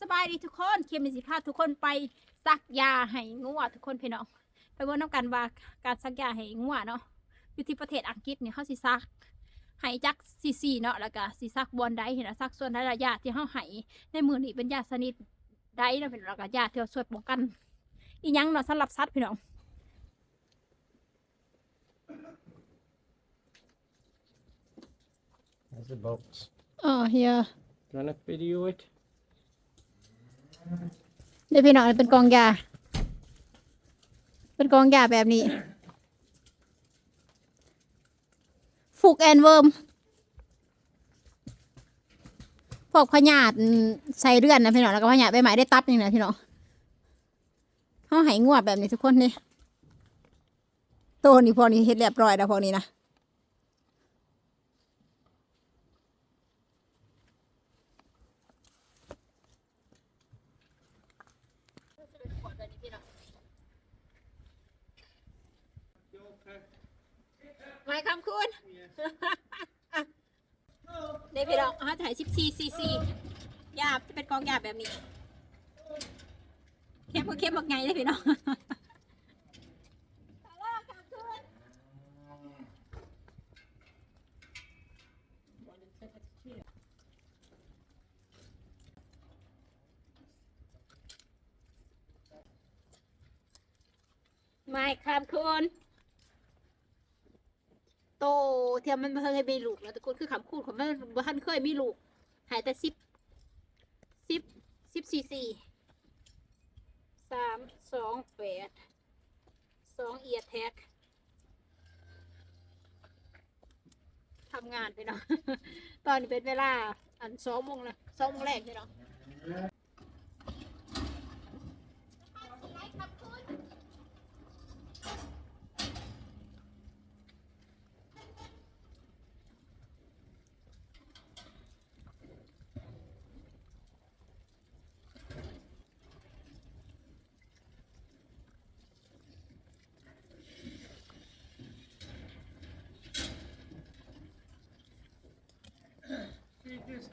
สบายดีทุกคนเคมีสิพาทุกคนไปซักยาให้งัวทุกคนพี่น้องไปเบิ่งน้ำกันว่าการซักยาให้งัวเนาะอยู่ที่ประเทศอังกฤษเนี่ยเขาสิซักให้จักซีซีเนาะแล้วก็สิซักบอลได้เห็นซักส่วนได้ละยาที่เขาให้ในมือนี่เป็นยาสนิทได้เนาะเป็นแล้วก็ยาที่เราช่วยป้องกัน อีหยังเนาะสำหรับสัตว์พี่น้อง There's a box. อ๋อเฮีย Do you want to video it? เดี๋ยวพี่น้องเป็นกองยา เป็นกองยาแบบนี้ฟูกแอนเวิร์มพวกพญาตใส่เลือนนะพี่น้องแล้วก็พญาตใบไม้ได้ตับอย่างนี้นะพี่น้องเขาหายงวดแบบนี้ทุกคนนี่โตนี่พอนี้เฮ็ดเรียบร้อยแล้วพอนี้นะ คำคุณเดี๋ยวพี่น้องเขาถ่ายสิบซีซีซียาจะเป็นกองยาแบบนี้เข้มก็เข้มบักไงเลยพี่น้องไม่ครับคุณ โตเทียมมันเคยมีลูกแล้วต่คุณคือคำคูดของมันบ่ทันเคยมีลูก หายแต่สิบสิบสิบสี่สี่สามสองแปดสองเอียแท็กทำงานไปเนาะ ตอนนี้เป็นเวลา อันสองโมงละสองโมงแรกพี่เนาะ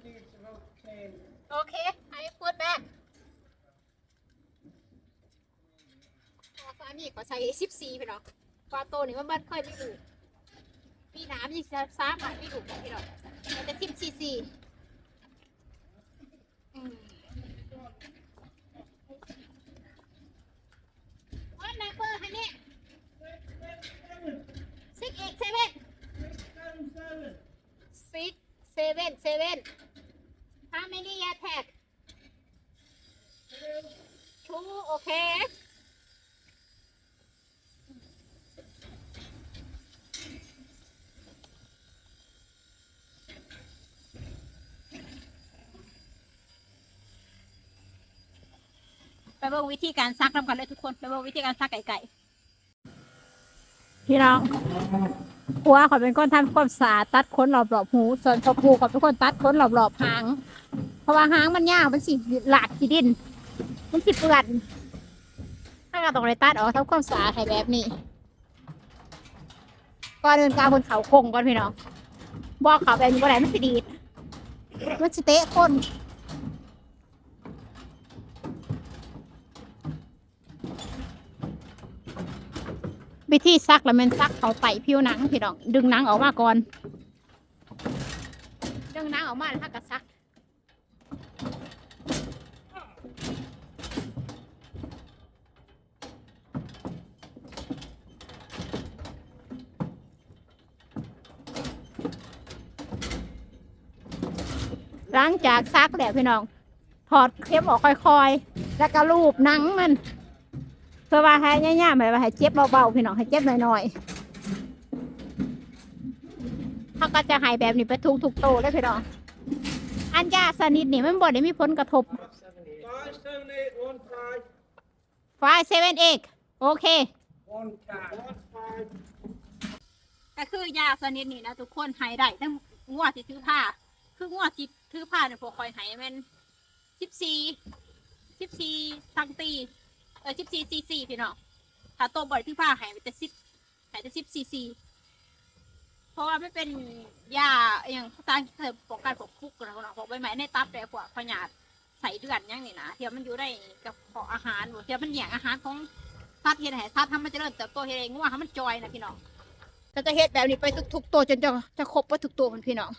She just needs about 10. โอเค I put back พอสามีก็ใช้สิบสี่พี่น้องปลาโตนี่มันบัดค่อยไม่ดูปีน้ำยิ่งจะสามารถไม่ดูพี่น้องมันจะสิบสี่สี่วันนับเบอร์ให้เนี่ six eight seven six seven seven many year tag two okay ไปเบิ่งวิธีการซักน้ำกันเลยทุกคน ไปเบิ่งวิธีการซักไก่ไก่พี่น้อง ผัวขอเป็นคนทำความสะอาดตัดขนรอบๆหูส่วนพอผูขอยเป็นคนตัดขนรอบๆหาง เพราะว่าหางมันยาวมันสิหลากขีดิน มันสิเปื่อนถ้าเราต้องเลยตัดออกทำความสะอาดให้แบบนี้ก่อนเดินกาวบนเขาคงก่อนพี่น้องบอกเขาแบบนี้ว่าไหนมันสิดีดมันสิเตะคน วิธีซักแล้วมันซักเขาไต่ผิวหนังพี่น้อง ดึงหนังออกมาก่อน ดึงหนังออกมาแล้วถ้าก็ซักหลังจากซักแล้วพี่น้อง ถอดเข็มออกค่อยๆ แล้วก็ลูบหนังมัน เพื่อว่าให้ย่าๆหมายว่าให้เจ็บเบาๆพี่น้องให้เจ็บหน่อยๆเขาก็จะใหายแบบนี้ไปทุกทุกๆโตเลยพี่น้องอันยาสนิทนี่มันบ่ได้มีผลกระทบ Five, seven, eight, one, five. ไฟเซเว่นเอกโอเค One cat. One, five. ก็คือยาสนิทนี่นะทุกคนใหายได้ทั้งงวดที่ถือผ้า คืองวดที่ถือผ้าเนี่ยพวกคอยใหายมันสิบสี่สิบสี่สังตี เออสิบสี่ซีซีพี่น้องถ้าโตบ่อยถือผ้าหายไปแต่สิบหายแต่สิบซีซีเพราะว่าไม่เป็นยาอย่างภาษาอังกฤษป้องกันพวกฟุกนะพวกใบไม้ในตับแต่พวกพยาธิใส่เดือนยังนี่นะเทียมันอยู่ได้กับเพาะอาหารเทียมันแย่งอาหารของสัตว์เฮ็ดให้สัตว์ทำมันจะเริ่มเติบโตเฮ็ดให้งัวให้มันจอยนะพี่น้องก็จะเฮ็ดแบบนี้ไปทุกๆตัวจนจะจะครบว่าทุกตัวมันพี่น้อง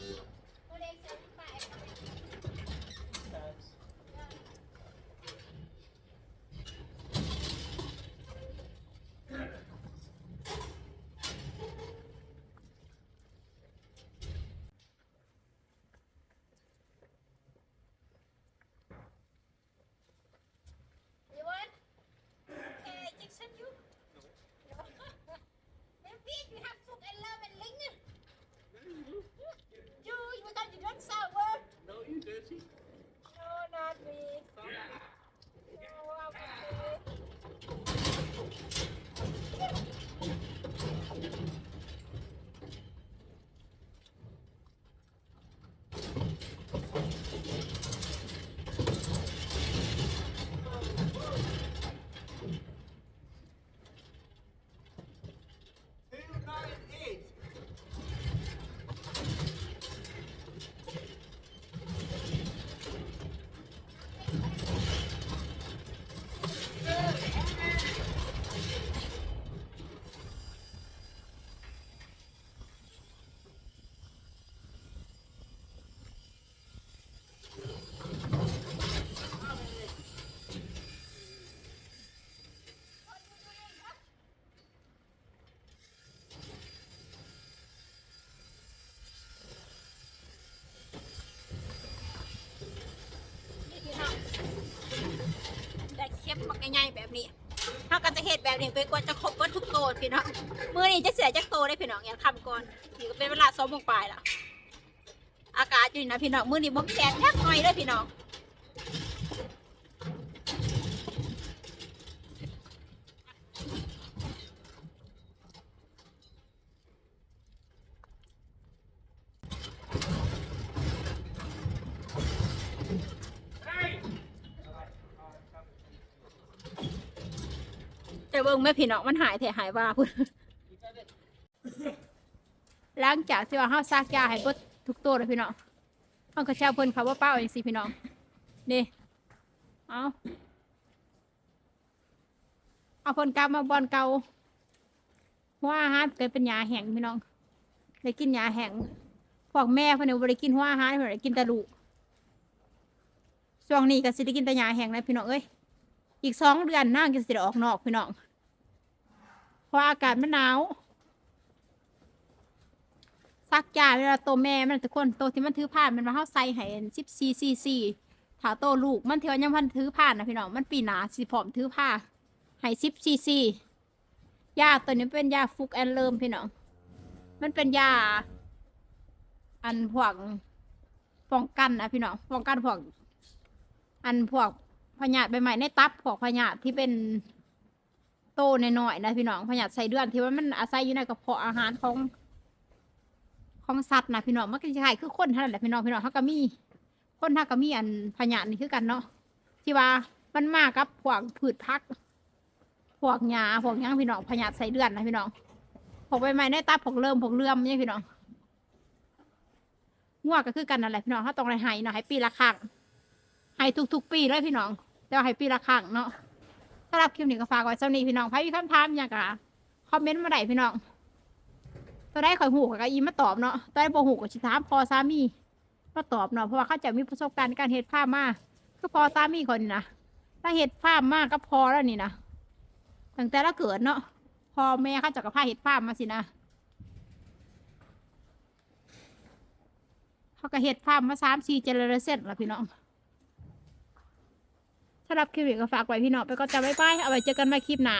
you? No. no. David, you have food and love and lingering. drinks. No, you dirty. No, not me. Yeah. No, I'm. แบบนี้ถ้าก็จะเห็ดแบบนี้ไปกว่าจะครบวัตทุกโตวพี่น้องมือนี้จะเสียจากโตได้พี่น้องอย่าคำก่อนนี่ก็เป็นเวลาสองโมงปลายแล้วอากาศอยู่นี่นะพี่น้องมือนี้บ่มีแดดแค่หน่อยเลยพี่น้อง แต่เบิ่งแม่พี่น้องมันหายแท้หายว่าพุ่นหลังจากที่ว่าเฮาซักยาให้เบิดทุกตัวเลยพี่น้องเฮาก็แช่เพิ่นเขาว่าเป้าจังซี่พี่น้องนี่เอาเอาเพิ่นกลับมาบอนเก่าหัวอาหารเกิดเป็นยาแห้งพี่น้องได้กินยาแห้งพวกแม่เพิ่นเนี่ยบ่ได้กินหัวอาหารเพิ่นได้กินแต่ลูกช่วงนี้ก็สิได้กินแต่ยาแห้งนะพี่น้องเอ้ยอีกสองเดือนนางก็สิได้ออกนอกพี่น้อง เพราะอากาศมันหนาวซักยาเวลาโตแม่มันทุกคนโตที่มันถือผ่านมันมาเข้าใส่ให้สิบซีซีซีถ้าโตลูกมันเทวยังพันถือผ่านนะพี่น้องมันปีหนาสิผอมถือผ้าให้สิบซีซียาตัวนี้เป็นยาฟุกแอนเลิมพี่น้องมันเป็นยา อันพวกป้องกันนะพี่น้องป้องกันพวก อันพวกพยาธิใบใหม่ในตับพวกพยาธิที่เป็น โตน้อยๆนะพี่น้องพยาธิใส่เดือนที่ว่ามันอาศัยอยู่ในกระเพาะอาหารของ ของสัตว์นะพี่น้องมันก็จะคล้ายคือคนเท่านั้นแหละพี่น้องพี่น้องเขาก็มี คนถ้าก็มีอันพญานี่คือกันเนาะที่ว่ามันมากับพวกพืชพักพวกหญ้าพวกหยังพี่น้องพญาใส่เดือนนะพี่น้องพวกใบไม้ในตาพวกเริ่มพวกเลื่อมเนี่ยพี่น้องงวก็คือกันนั่นแหละพี่น้องเขาต้องไรให้เนาะให้ปีละครั้งให้ทุกๆปีเลยพี่น้องแต่ว่าให้ปีละครั้งเนาะ สำหรับคลิปนี้ก็ฝากไว้เท่านี้พี่น้องใครมีคำถามอยากจะคอมเมนต์มาได้พี่น้องตัวได้ข่อยหูกับอีมาตอบเนาะตัวได้บ่หูกับชิถามพอสามีมาตอบเนาะเพราะว่าเขาจะมีประสบการณ์ในการเฮ็ดฟาร์มาคือพอสามีคนนี่นะถ้าเฮ็ดฟาร์มากก็พอแล้วนี่นะตั้งแต่ละเกิดเนาะพอแม่เขาจะกับพาเฮ็ดฟาร์มาสินะเขาก็เฮ็ดฟาร์มาสามสี่เจเนอเรชั่นละพี่น้อง สำหรับคลิปนี้ก็ฝากไว้พี่น้องไปก็จะบ๊ายบายเอาไว้เจอกันใหม่คลิปหน้า